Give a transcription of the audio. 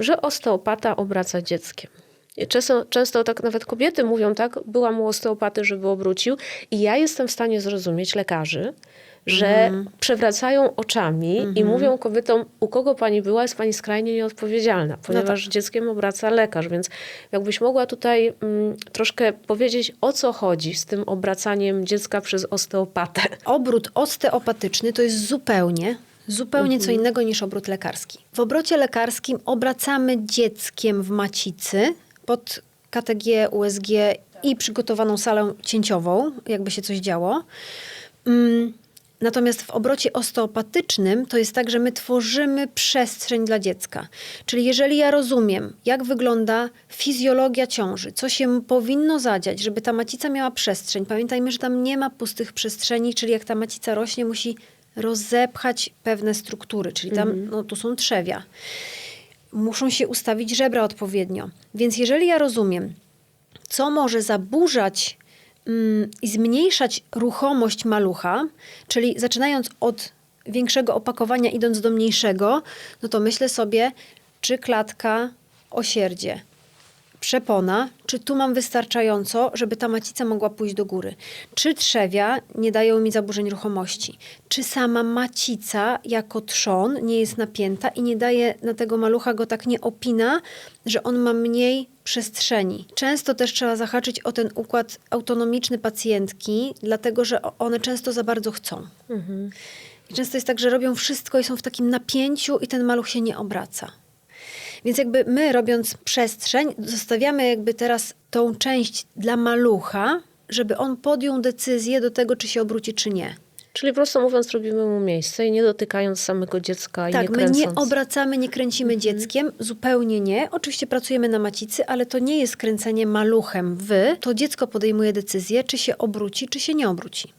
że osteopata obraca dzieckiem. Często, często tak nawet kobiety mówią, tak, byłam u osteopaty, żeby obrócił i ja jestem w stanie zrozumieć lekarzy, że przewracają oczami i mówią kobietom, u kogo pani była, jest pani skrajnie nieodpowiedzialna, ponieważ dzieckiem obraca lekarz, więc jakbyś mogła tutaj mm, troszkę powiedzieć, o co chodzi z tym obracaniem dziecka przez osteopatę. Obrót osteopatyczny to jest zupełnie, zupełnie co innego niż obrót lekarski. W obrocie lekarskim obracamy dzieckiem w macicy pod KTG, USG i przygotowaną salę cięciową, jakby się coś działo. Mm, Natomiast w obrocie osteopatycznym to jest tak, że my tworzymy przestrzeń dla dziecka. Czyli jeżeli ja rozumiem, jak wygląda fizjologia ciąży, co się powinno zadziać, żeby ta macica miała przestrzeń. Pamiętajmy, że tam nie ma pustych przestrzeni, czyli jak ta macica rośnie, musi rozepchać pewne struktury, czyli tam no, tu są trzewia. Muszą się ustawić żebra odpowiednio. Więc jeżeli ja rozumiem, co może zaburzać mm, i zmniejszać ruchomość malucha, czyli zaczynając od większego opakowania, idąc do mniejszego, no to myślę sobie, czy klatka, osierdzie, przepona, czy tu mam wystarczająco, żeby ta macica mogła pójść do góry? Czy trzewia nie dają mi zaburzeń ruchomości? Czy sama macica jako trzon nie jest napięta i nie daje na tego malucha go tak nie opina, że on ma mniej przestrzeni? Często też trzeba zahaczyć o ten układ autonomiczny pacjentki, dlatego że one często za bardzo chcą. I często jest tak, że robią wszystko i są w takim napięciu i ten maluch się nie obraca. Więc jakby my robiąc przestrzeń, zostawiamy jakby teraz tą część dla malucha, żeby on podjął decyzję do tego, czy się obróci, czy nie. Czyli prosto mówiąc, robimy mu miejsce i nie dotykając samego dziecka i nie Tak, my kręcąc. nie obracamy, nie kręcimy dzieckiem, zupełnie nie. Oczywiście pracujemy na macicy, ale to nie jest kręcenie maluchem w. To dziecko podejmuje decyzję, czy się obróci, czy się nie obróci.